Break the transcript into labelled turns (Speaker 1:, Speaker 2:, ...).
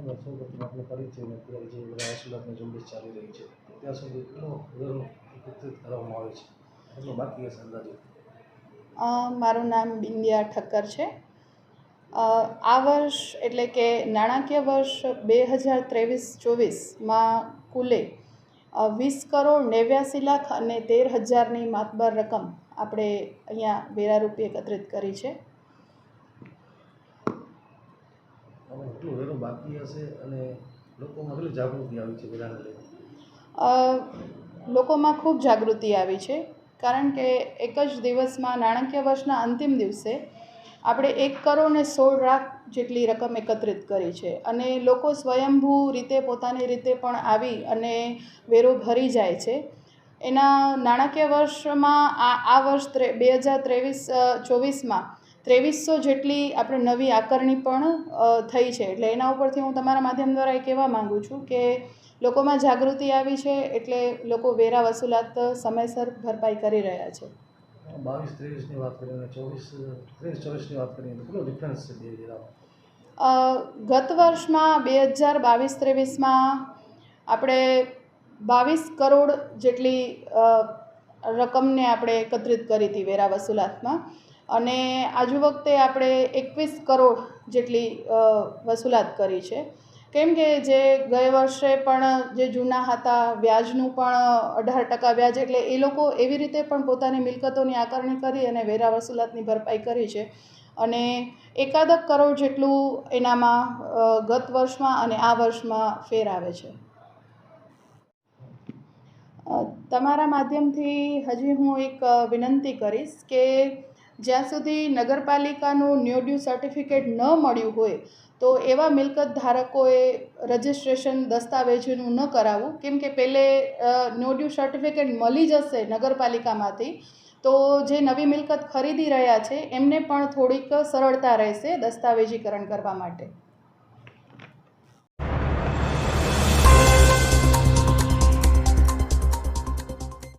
Speaker 1: ફરીથી અને અત્યારે જે વેરા વસૂલાતની ઝુંબેશ ચાલી રહી છે, ત્યાં સુધી કેટલો વેરો એકત્રિત કરવામાં આવે છે. કેટલો બાકી હશે અંદાજે?
Speaker 2: મારું નામ બિંદિયા ઠક્કર છે. આ વર્ષ એટલે કે નાણાકીય વર્ષ બે હજાર ત્રેવીસ ચોવીસમાં કુલે વીસ કરોડ નેવ્યાસી લાખ અને તેર હજારની માતબર રકમ આપણે અહીંયા વેરા રૂપે એકત્રિત કરી છે.
Speaker 1: આમાં કેટલો વેરો બાકી હશે અને લોકોમાં કેટલી જાગૃતિ આવી છે બધાને લઈને?
Speaker 2: લોકોમાં ખૂબ જાગૃતિ આવી છે, કારણ કે એક જ દિવસમાં નાણાકીય વર્ષના અંતિમ દિવસે આપણે એક કરોડ ને સોળ લાખ જેટલી રકમ એકત્રિત કરી છે અને લોકો સ્વયંભૂ રીતે પોતાની રીતે પણ આવી અને વેરો ભરી જાય છે. એના નાણાકીય વર્ષમાં આ આ વર્ષ બે હજાર ત્રેવીસ ચોવીસમાં ત્રેવીસો જેટલી આપણે નવી આકારણી પણ થઈ છે. એટલે એના ઉપરથી હું તમારા માધ્યમ દ્વારા એ કહેવા માગું છું કે લોકોમાં જાગૃતિ આવી છે એટલે લોકો વેરા વસૂલાત સમયસર ભરપાઈ કરી રહ્યા છે.
Speaker 1: બાવીસ ત્રેવીસની વાત કરીએ ચોવીસ ત્રેવીસ ચોવીસની વાત કરીએ કેટલો ડિફરન્સ છે બે વેરામાં?
Speaker 2: ગત વર્ષમાં બે હજાર બાવીસ ત્રેવીસમાં આપણે બાવીસ કરોડ જેટલી રકમને આપણે એકત્રિત કરી હતી વેરા વસૂલાતમાં. અને આજુ વખતે આપણે એકવીસ કરોડ જેટલી વસૂલાત કરી છે. કેમ કે જે ગયે વર્ષે પણ જે જૂના હતા, વ્યાજનું પણ અઢાર ટકા વ્યાજ એટલે એ લોકો એવી રીતે પણ પોતાની મિલકતોની આકારણી કરી અને વેરા વસૂલાતની ભરપાઈ કરી છે. અને એકાદક કરોડ જેટલું એનામાં ગત વર્ષમાં અને આ વર્ષમાં ફેર આવે છે. તમારા માધ્યમથી હજી હું એક વિનંતી કરીશ કે જ્યાં સુધી નગરપાલિકાનું ન્યૂ ડ્યુ સર્ટિફિકેટ ન મળ્યું હોય, તો એવા મિલકત ધારકોએ રજિસ્ટ્રેશન દસ્તાવેજોનું ન કરાવવું. કેમ કે પહેલે ન્યૂ ડ્યુ સર્ટિફિકેટ મળી જશે નગરપાલિકામાંથી, તો જે નવી મિલકત ખરીદી રહ્યા છે, એમને પણ થોડીક સરળતા રહેશે દસ્તાવેજીકરણ કરવા માટે.